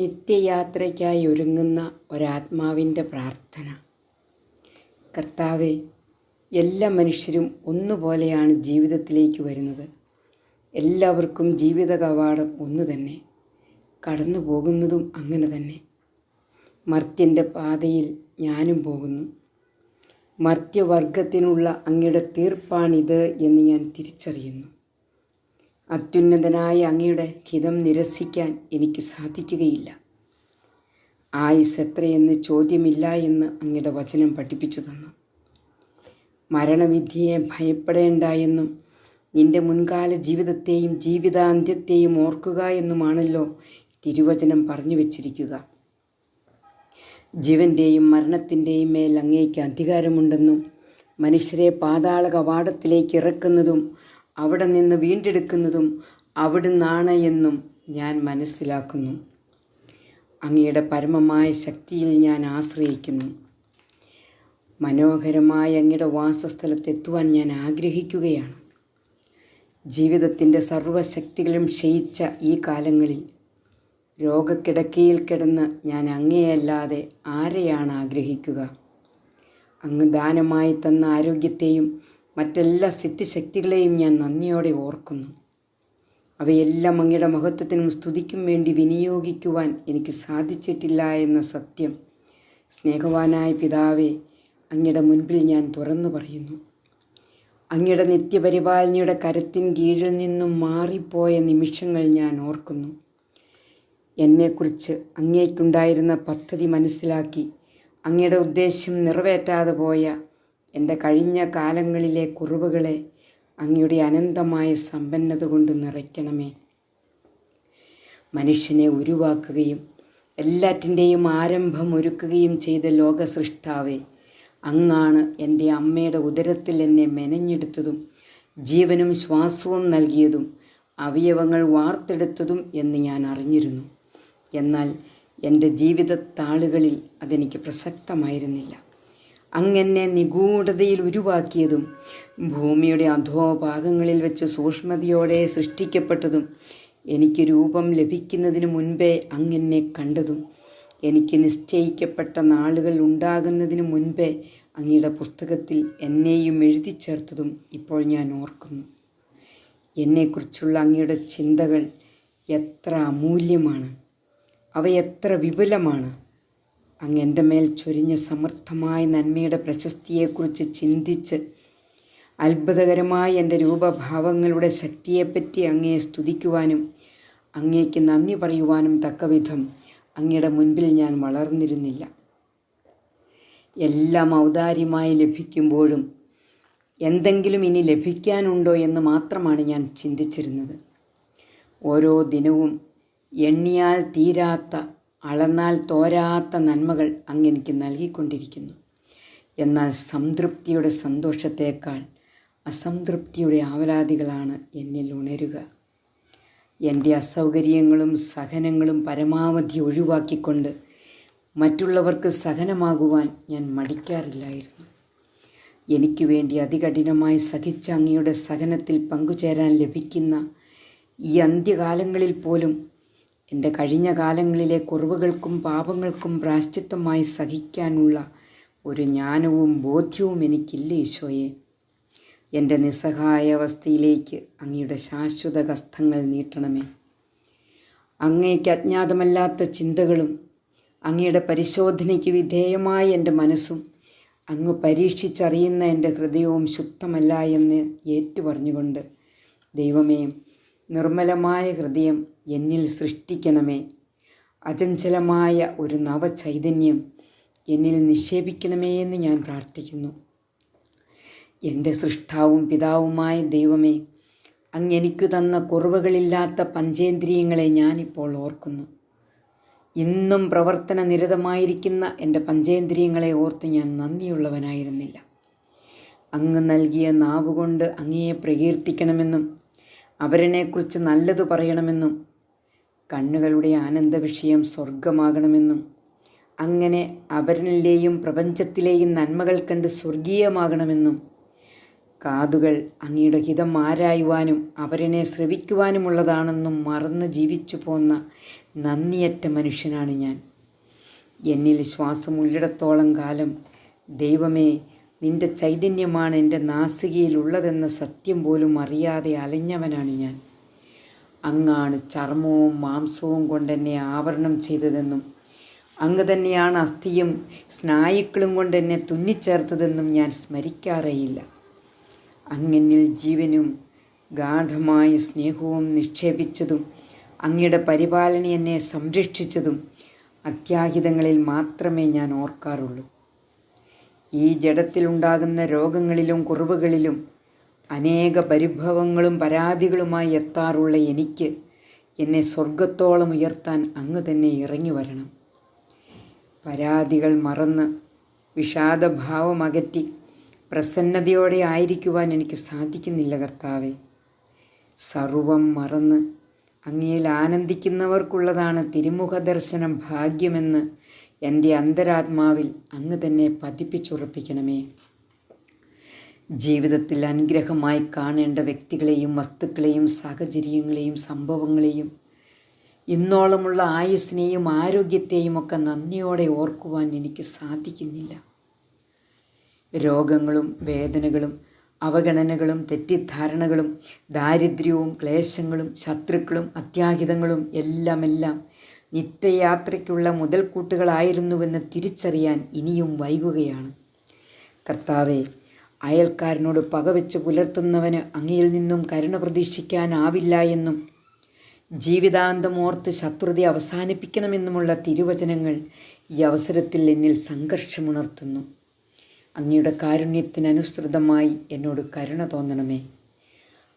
നിത്യയാത്രയ്ക്കായി ഒരുങ്ങുന്ന ഒരാത്മാവിന്റെ പ്രാർത്ഥന. കർത്താവെ എല്ലാ മനുഷ്യരും ഒന്നുപോലെയാണ് ജീവിതത്തിലേക്ക് വരുന്നത്. എല്ലാവർക്കും ജീവിത കവാടം ഒന്ന് തന്നെ കടന്നു പോകുന്നതും അങ്ങനെ തന്നെ. മർത്യന്റെ പാതയിൽ ഞാനും പോകുന്നു. മർത്യവർഗത്തിനുള്ള അങ്ങയുടെ തീർപ്പാണിത് എന്ന് ഞാൻ തിരിച്ചറിയുന്നു. അത്യുന്നതനായ അങ്ങയുടെ ഹിതം നിരസിക്കാൻ എനിക്ക് സാധിക്കുകയില്ല. ആയുസ് എത്രയെന്ന് ചോദ്യമില്ല എന്ന് അങ്ങയുടെ വചനം പഠിപ്പിച്ചു തന്നു. മരണവിധിയെ ഭയപ്പെടേണ്ട എന്നും നിന്റെ മുൻകാല ജീവിതത്തെയും ജീവിതാന്ത്യത്തെയും ഓർക്കുക എന്നുമാണല്ലോ തിരുവചനം പറഞ്ഞു വച്ചിരിക്കുക. ജീവന്റെയും മരണത്തിന്റെയും മേൽ അങ്ങേക്ക് അധികാരമുണ്ടെന്നും മനുഷ്യരെ പാതാള കവാടത്തിലേക്ക് ഇറക്കുന്നതും അവിടെ നിന്ന് വീണ്ടെടുക്കുന്നതും അവിടുന്നാണ് എന്നും ഞാൻ മനസ്സിലാക്കുന്നു. അങ്ങയുടെ പരമമായ ശക്തിയിൽ ഞാൻ ആശ്രയിക്കുന്നു. മനോഹരമായ അങ്ങയുടെ വാസസ്ഥലത്തെത്തുവാൻ ഞാൻ ആഗ്രഹിക്കുകയാണ്. ജീവിതത്തിന്റെ സർവശക്തികളും ക്ഷയിച്ച ഈ കാലങ്ങളിൽ രോഗക്കിടക്കയിൽ കിടന്ന് ഞാൻ അങ്ങേയല്ലാതെ ആരെയാണ് ആഗ്രഹിക്കുക? അങ്ങ് ദാനമായി തന്ന ആരോഗ്യത്തെയും മറ്റെല്ലാ സിദ്ധിശക്തികളെയും ഞാൻ നന്ദിയോടെ ഓർക്കുന്നു. അവയെല്ലാം അങ്ങയുടെ മഹത്വത്തിനും സ്തുതിക്കും വേണ്ടി വിനിയോഗിക്കുവാൻ എനിക്ക് സാധിച്ചിട്ടില്ല എന്ന സത്യം സ്നേഹവാനായ പിതാവെ അങ്ങയുടെ മുൻപിൽ ഞാൻ തുറന്നു പറയുന്നു. അങ്ങയുടെ നിത്യപരിപാലനയുടെ കരത്തിൻ കീഴിൽ നിന്നും മാറിപ്പോയ നിമിഷങ്ങൾ ഞാൻ ഓർക്കുന്നു. എന്നെക്കുറിച്ച് അങ്ങേക്കുണ്ടായിരുന്ന പദ്ധതി മനസ്സിലാക്കി അങ്ങയുടെ ഉദ്ദേശ്യം നിറവേറ്റാതെ പോയ എന്റെ കഴിഞ്ഞ കാലങ്ങളിലെ കുറവുകളെ അങ്ങയുടെ അനന്തമായ സമ്പന്നത കൊണ്ട് നിറയ്ക്കണമേ. മനുഷ്യനെ ഉരുവാക്കുകയും എല്ലാറ്റിന്റെയും ആരംഭം ഒരുക്കുകയും ചെയ്ത ലോക അങ്ങാണ് എന്റെ അമ്മയുടെ ഉദരത്തിൽ എന്നെ മെനഞ്ഞെടുത്തതും ജീവനും ശ്വാസവും നൽകിയതും അവയവങ്ങൾ വാർത്തെടുത്തതും എന്ന് ഞാൻ അറിഞ്ഞിരുന്നു. എന്നാൽ എന്റെ ജീവിത താളുകളിൽ അതെനിക്ക് പ്രസക്തമായിരുന്നില്ല. അങ്ങനെ നിഗൂഢതയിൽ ഉരുവാക്കിയതും ഭൂമിയുടെ അധോഭാഗങ്ങളിൽ വെച്ച് സൂക്ഷ്മതയോടെ സൃഷ്ടിക്കപ്പെട്ടതും എനിക്ക് രൂപം ലഭിക്കുന്നതിന് മുൻപേ അങ്ങനെ കണ്ടതും എനിക്ക് നിശ്ചയിക്കപ്പെട്ട നാളുകൾ ഉണ്ടാകുന്നതിന് മുൻപേ അങ്ങയുടെ പുസ്തകത്തിൽ എന്നെയും എഴുതി ചേർത്തതും ഇപ്പോൾ ഞാൻ ഓർക്കുന്നു. എന്നെക്കുറിച്ചുള്ള അങ്ങയുടെ ചിന്തകൾ എത്ര അമൂല്യമാണ്. അവ എത്ര വിപുലമാണ്. അങ്ങ് എന്റെ മേൽ ചൊരിഞ്ഞ സമർത്ഥമായ നന്മയുടെ പ്രശസ്തിയെക്കുറിച്ച് ചിന്തിച്ച് അത്ഭുതകരമായ എന്റെ രൂപഭാവങ്ങളുടെ ശക്തിയെപ്പറ്റി അങ്ങയെ സ്തുതിക്കുവാനും അങ്ങേക്ക് നന്ദി പറയുവാനും തക്കവിധം അങ്ങയുടെ മുൻപിൽ ഞാൻ വളർന്നിരുന്നില്ല. എല്ലാം ഔദാര്യമായി ലഭിക്കുമ്പോഴും എന്തെങ്കിലും ഇനി ലഭിക്കാനുണ്ടോ എന്ന് മാത്രമാണ് ഞാൻ ചിന്തിച്ചിരുന്നത്. ഓരോ ദിനവും എണ്ണിയാൽ തീരാത്ത അളന്നാൽ തോരാത്ത നന്മകൾ അങ്ങെനിക്ക് നൽകിക്കൊണ്ടിരിക്കുന്നു. എന്നാൽ സംതൃപ്തിയുടെ സന്തോഷത്തേക്കാൾ അസംതൃപ്തിയുടെ ആവലാതികളാണ് എന്നിൽ ഉണരുക. എന്റെ അസൗകര്യങ്ങളും സഹനങ്ങളും പരമാവധി ഒഴിവാക്കിക്കൊണ്ട് മറ്റുള്ളവർക്ക് സഹനമാകുവാൻ ഞാൻ മടിക്കാറില്ലായിരുന്നു. എനിക്ക് വേണ്ടി അതികഠിനമായി സഹിച്ച അങ്ങയുടെ സഹനത്തിൽ പങ്കുചേരാൻ ലഭിക്കുന്ന ഈ അന്ത്യകാലങ്ങളിൽ പോലും എന്റെ കഴിഞ്ഞ കാലങ്ങളിലെ കുറവുകൾക്കും പാപങ്ങൾക്കും പ്രാശ്ചിത്തമായി സഹിക്കാനുള്ള ഒരു ജ്ഞാനവും ബോധ്യവും എനിക്കില്ല ഈശോയെ? എന്റെ നിസ്സഹായ അവസ്ഥയിലേക്ക് അങ്ങയുടെ ശാശ്വത കസ്തങ്ങൾ നീട്ടണമേ. അങ്ങയ്ക്ക് അജ്ഞാതമല്ലാത്ത ചിന്തകളും അങ്ങയുടെ പരിശോധനയ്ക്ക് വിധേയമായ എന്റെ മനസ്സും അങ്ങ് പരീക്ഷിച്ചറിയുന്ന എന്റെ ഹൃദയവും ശുദ്ധമല്ല എന്ന് ഏറ്റുപറഞ്ഞുകൊണ്ട് ദൈവമേ നിർമ്മലമായ ഹൃദയം എന്നിൽ സൃഷ്ടിക്കണമേ. അചഞ്ചലമായ ഒരു നവചൈതന്യം എന്നിൽ നിക്ഷേപിക്കണമേ എന്ന് ഞാൻ പ്രാർത്ഥിക്കുന്നു. എന്റെ സൃഷ്ടാവും പിതാവുമായ ദൈവമേ അങ്ങ് എനിക്ക് തന്ന കുറവുകളില്ലാത്ത പഞ്ചേന്ദ്രിയങ്ങളെ ഞാനിപ്പോൾ ഓർക്കുന്നു. ഇന്നും പ്രവർത്തന നിരതമായിരിക്കുന്ന എന്റെ പഞ്ചേന്ദ്രിയങ്ങളെ ഓർത്ത് ഞാൻ നന്ദിയുള്ളവനായിരുന്നില്ല. അങ്ങ് നൽകിയ നാവുകൊണ്ട് അങ്ങയെ പ്രകീർത്തിക്കണമെന്നും അവരനെക്കുറിച്ച് നല്ലത് പറയണമെന്നും കണ്ണുകളുടെ ആനന്ദവിഷയം സ്വർഗമാകണമെന്നും അങ്ങനെ അവരനിലെയും പ്രപഞ്ചത്തിലെയും നന്മകൾ കണ്ട് സ്വർഗീയമാകണമെന്നും കാതുകൾ അങ്ങയുടെ ഹിതം ആരായുവാനും അവരനെ ശ്രവിക്കുവാനുമുള്ളതാണെന്നും മറന്ന് ജീവിച്ചു പോന്ന നന്ദിയറ്റ മനുഷ്യനാണ് ഞാൻ. എന്നിൽ ശ്വാസം ഉള്ളിടത്തോളം കാലം ദൈവമേ നിന്റെ ചൈതന്യമാണ് എന്റെ നാസികയിലുള്ളതെന്ന സത്യം പോലും അറിയാതെ അലഞ്ഞവനാണ് ഞാൻ. അങ്ങാണ് ചർമ്മവും മാംസവും കൊണ്ടെന്നെ ആവരണം ചെയ്തതെന്നും അങ്ങ് തന്നെയാണ് അസ്ഥിയും സ്നായുക്കളും കൊണ്ട് എന്നെ തുന്നിച്ചേർത്തതെന്നും ഞാൻ സ്മരിക്കാറേയില്ല. അങ്ങനിൽ ജീവനും ഗാഠമായ സ്നേഹവും നിക്ഷേപിച്ചതും അങ്ങയുടെ പരിപാലന എന്നെ സംരക്ഷിച്ചതും അത്യാഹിതങ്ങളിൽ മാത്രമേ ഞാൻ ഓർക്കാറുള്ളൂ. ഈ ജഡത്തിലുണ്ടാകുന്ന രോഗങ്ങളിലും കുറവുകളിലും അനേക പരിഭവങ്ങളും പരാതികളുമായി എത്താറുള്ള എനിക്ക് എന്നെ സ്വർഗത്തോളം ഉയർത്താൻ അങ്ങ് തന്നെ ഇറങ്ങി വരണം. പരാതികൾ മറന്ന് വിഷാദഭാവം അകറ്റി പ്രസന്നതയോടെ ആയിരിക്കുവാൻ എനിക്ക് സാധിക്കുന്നില്ല കർത്താവെ. സർവം മറന്ന് അങ്ങയിൽ ആനന്ദിക്കുന്നവർക്കുള്ളതാണ് തിരുമുഖ ദർശനം ഭാഗ്യമെന്ന് എന്റെ അന്തരാത്മാവിൽ അങ്ങ് തന്നെ പതിപ്പിച്ചുറപ്പിക്കണമേ. ജീവിതത്തിൽ അനുഗ്രഹമായി കാണേണ്ട വ്യക്തികളെയും വസ്തുക്കളെയും സാഹചര്യങ്ങളെയും സംഭവങ്ങളെയും ഇന്നോളമുള്ള ആയുസ്സിനെയും ആരോഗ്യത്തെയും ഒക്കെ നന്ദിയോടെ ഓർക്കുവാൻ എനിക്ക് സാധിക്കുന്നില്ല. രോഗങ്ങളും വേദനകളും അവഗണനകളും തെറ്റിദ്ധാരണകളും ദാരിദ്ര്യവും ക്ലേശങ്ങളും ശത്രുക്കളും അത്യാഹിതങ്ങളും എല്ലാമെല്ലാം നിത്യയാത്രയ്ക്കുള്ള മുതൽക്കൂട്ടുകളായിരുന്നുവെന്ന് തിരിച്ചറിയാൻ ഇനിയും വൈകുകയാണ്. കർത്താവെ അയൽക്കാരനോട് പകവെച്ച് പുലർത്തുന്നവന് അങ്ങയിൽ നിന്നും കരുണ പ്രതീക്ഷിക്കാനാവില്ല എന്നും ജീവിതാന്തം ഓർത്ത് ശത്രുത അവസാനിപ്പിക്കണമെന്നുമുള്ള തിരുവചനങ്ങൾ ഈ അവസരത്തിൽ എന്നിൽ സംഘർഷമുണർത്തുന്നു. അങ്ങയുടെ കാരുണ്യത്തിനനുസൃതമായി എന്നോട് കരുണ തോന്നണമേ.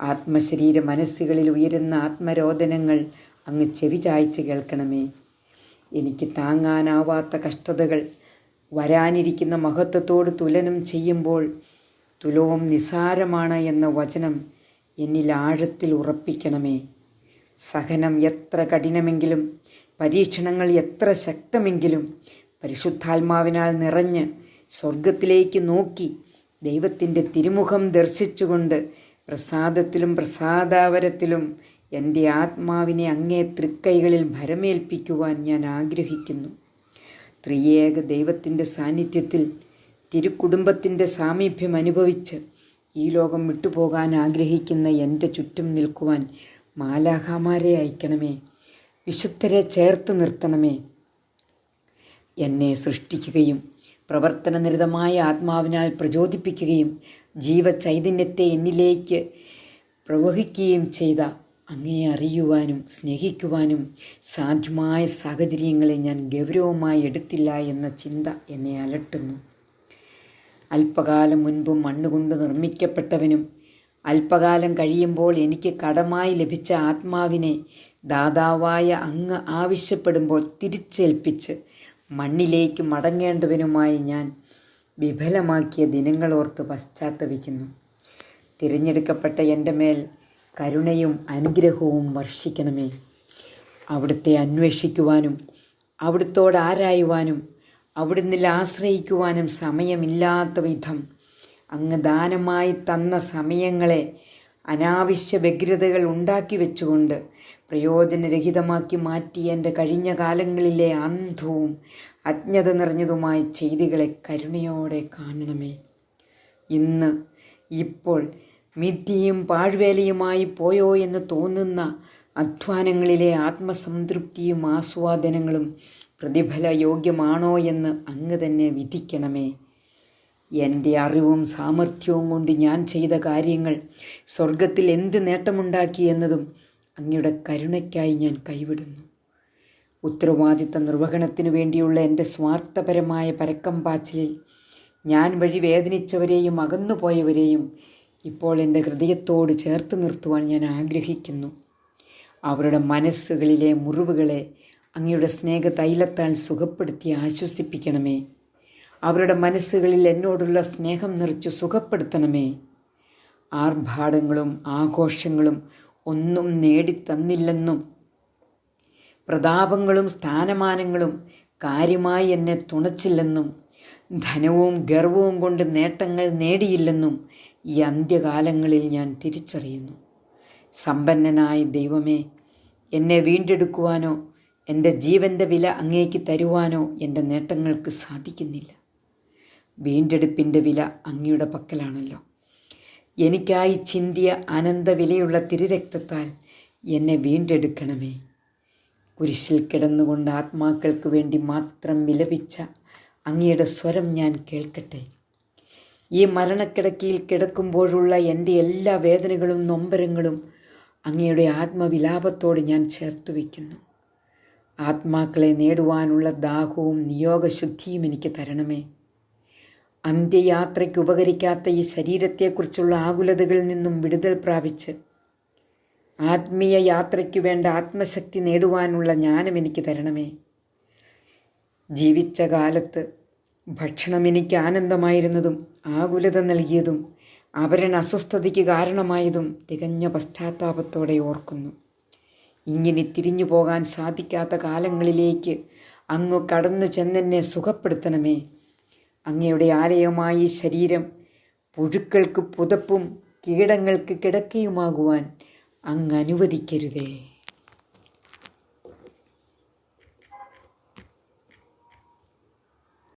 ആത്മശരീര മനസ്സുകളിൽ ഉയരുന്ന ആത്മരോദനങ്ങൾ അങ്ങ് ചെവി ചായ്ച്ച് കേൾക്കണമേ. എനിക്ക് താങ്ങാനാവാത്ത കഷ്ടതകൾ വരാനിരിക്കുന്ന മഹത്വത്തോട് തുലനം ചെയ്യുമ്പോൾ തുലവും നിസാരമാണ് എന്ന വചനം എന്നിൽ ആഴത്തിൽ ഉറപ്പിക്കണമേ. സഹനം എത്ര കഠിനമെങ്കിലും പരീക്ഷണങ്ങൾ എത്ര ശക്തമെങ്കിലും പരിശുദ്ധാത്മാവിനാൽ നിറഞ്ഞ് സ്വർഗത്തിലേക്ക് നോക്കി ദൈവത്തിന്റെ തിരുമുഖം ദർശിച്ചുകൊണ്ട് പ്രസാദത്തിലും പ്രസാദാവരത്തിലും എന്റെ ആത്മാവിനെ അങ്ങേ തൃക്കൈകളിൽ ഭരമേൽപ്പിക്കുവാൻ ഞാൻ ആഗ്രഹിക്കുന്നു. ത്രിയേക ദൈവത്തിന്റെ സാന്നിധ്യത്തിൽ തിരുക്കുടുംബത്തിന്റെ സാമീപ്യം അനുഭവിച്ച് ഈ ലോകം വിട്ടുപോകാൻ ആഗ്രഹിക്കുന്ന എന്റെ ചുറ്റും നിൽക്കുവാൻ മാലാഹാമാരെ അയക്കണമേ. വിശുദ്ധരെ ചേർത്ത് നിർത്തണമേ. എന്നെ സൃഷ്ടിക്കുകയും പ്രവർത്തനനിരതമായ ആത്മാവിനാൽ പ്രചോദിപ്പിക്കുകയും ജീവചൈതന്യത്തെ എന്നിലേക്ക് പ്രവഹിക്കുകയും ചെയ്ത അങ്ങയെ അറിയുവാനും സ്നേഹിക്കുവാനും സാധ്യമായ സാഹചര്യങ്ങളെ ഞാൻ ഗൗരവമായി എടുത്തില്ല എന്ന ചിന്ത എന്നെ അലട്ടുന്നു. അല്പകാലം മുൻപ് മണ്ണുകൊണ്ട് നിർമ്മിക്കപ്പെട്ടവനും അല്പകാലം കഴിയുമ്പോൾ എനിക്ക് കടമായി ലഭിച്ച ആത്മാവിനെ ദാതാവായ അങ്ങ് ആവശ്യപ്പെടുമ്പോൾ തിരിച്ചേൽപ്പിച്ച് മണ്ണിലേക്ക് മടങ്ങേണ്ടവനുമായി ഞാൻ വിഫലമാക്കിയ ദിനങ്ങളോർത്ത് പശ്ചാത്തപിക്കുന്നു. തിരഞ്ഞെടുക്കപ്പെട്ട എന്റെ മേൽ കരുണയും അനുഗ്രഹവും വർഷിക്കണമേ. അവിടുത്തെ അന്വേഷിക്കുവാനും അവിടുത്തോട് ആരായുവാനും അവിടുന്നിൽ ആശ്രയിക്കുവാനും സമയമില്ലാത്ത വിധം അങ്ങ് ദാനമായി തന്ന സമയങ്ങളെ അനാവശ്യ വ്യഗ്രതകൾ ഉണ്ടാക്കി വെച്ചുകൊണ്ട് പ്രയോജനരഹിതമാക്കി മാറ്റിയ എന്റെ കഴിഞ്ഞ കാലങ്ങളിലെ അന്ധവും അജ്ഞത നിറഞ്ഞതുമായ ചെയ്തികളെ കരുണയോടെ കാണണമേ. ഇന്ന് ഇപ്പോൾ മിഥ്യയും പാഴ്വേലയുമായി പോയോ എന്ന് തോന്നുന്ന അധ്വാനങ്ങളിലെ ആത്മസംതൃപ്തിയും ആസ്വാദനങ്ങളും പ്രതിഫല യോഗ്യമാണോ എന്ന് അങ്ങ് തന്നെ വിധിക്കണമേ. എന്റെ അറിവും സാമർഥ്യവും കൊണ്ട് ഞാൻ ചെയ്ത കാര്യങ്ങൾ സ്വർഗത്തിൽ എന്ത് നേട്ടമുണ്ടാക്കി എന്നതും അങ്ങയുടെ കരുണയ്ക്കായി ഞാൻ കൈവിടുന്നു. ഉത്തരവാദിത്ത നിർവഹണത്തിനു വേണ്ടിയുള്ള എന്റെ സ്വാർത്ഥപരമായ പരക്കം പാച്ചിലിൽ ഞാൻ വഴി വേദനിച്ചവരെയും അകന്നുപോയവരെയും ഇപ്പോൾ എന്റെ ഹൃദയത്തോട് ചേർത്ത് നിർത്തുവാൻ ഞാൻ ആഗ്രഹിക്കുന്നു. അവരുടെ മനസ്സുകളിലെ മുറിവുകളെ അങ്ങയുടെ സ്നേഹ തൈലത്താൽ സുഖപ്പെടുത്തി ആശ്വസിപ്പിക്കണമേ. അവരുടെ മനസ്സുകളിൽ എന്നോടുള്ള സ്നേഹം നിറച്ച് സുഖപ്പെടുത്തണമേ. ആർഭാടങ്ങളും ആഘോഷങ്ങളും ഒന്നും നേടിത്തന്നില്ലെന്നും പ്രതാപങ്ങളും സ്ഥാനമാനങ്ങളും കാര്യമായി എന്നെ തുണച്ചില്ലെന്നും ധനവും ഗർവവും കൊണ്ട് നേട്ടങ്ങൾ നേടിയില്ലെന്നും ഈ അന്ത്യകാലങ്ങളിൽ ഞാൻ തിരിച്ചറിയുന്നു. സമ്പന്നനായ ദൈവമേ എന്നെ വീണ്ടെടുക്കുവാനോ എന്റെ ജീവന്റെ വില അങ്ങേക്ക് തരുവാനോ എന്റെ നേട്ടങ്ങൾക്ക് സാധിക്കുന്നില്ല. വീണ്ടെടുപ്പിന്റെ വില അങ്ങയുടെ പക്കലാണല്ലോ. എനിക്കായി ചിന്തിയ അനന്ത വിലയുള്ള തിരുരക്തത്താൽ എന്നെ വീണ്ടെടുക്കണമേ. കുരിശിൽ കിടന്നുകൊണ്ട് ആത്മാക്കൾക്ക് വേണ്ടി മാത്രം വിലപിച്ച അങ്ങയുടെ സ്വരം ഞാൻ കേൾക്കട്ടെ. ഈ മരണക്കിടക്കിയിൽ കിടക്കുമ്പോഴുള്ള എന്റെ എല്ലാ വേദനകളും നൊമ്പരങ്ങളും അങ്ങയുടെ ആത്മവിലാപത്തോട് ഞാൻ ചേർത്ത് വയ്ക്കുന്നു. ആത്മാക്കളെ നേടുവാനുള്ള ദാഹവും നിയോഗശുദ്ധിയും എനിക്ക് തരണമേ. അന്ത്യയാത്രയ്ക്ക് ഉപകരിക്കാത്ത ഈ ശരീരത്തെക്കുറിച്ചുള്ള ആകുലതകളിൽ നിന്നും വിടുതൽ പ്രാപിച്ച് ആത്മീയ യാത്രയ്ക്ക് വേണ്ട ആത്മശക്തി നേടുവാനുള്ള ജ്ഞാനം എനിക്ക് തരണമേ. ജീവിച്ച കാലത്ത് ഭക്ഷണം എനിക്ക് ആനന്ദമായിരുന്നതും ആകുലത നൽകിയതും അവരൻ അസ്വസ്ഥതയ്ക്ക് കാരണമായതും തികഞ്ഞ പശ്ചാത്താപത്തോടെ ഓർക്കുന്നു. ഇങ്ങനെ തിരിഞ്ഞു പോകാൻ സാധിക്കാത്ത കാലങ്ങളിലേക്ക് അങ്ങ് കടന്നു ചെന്നെന്നെ സുഖപ്പെടുത്തണമേ. അങ്ങയുടെ ആലയമായി ശരീരം പുഴുക്കൾക്ക് പുതപ്പും കീടങ്ങൾക്ക് കിടക്കയുമാകുവാൻ അങ്ങ് അനുവദിക്കരുതേ.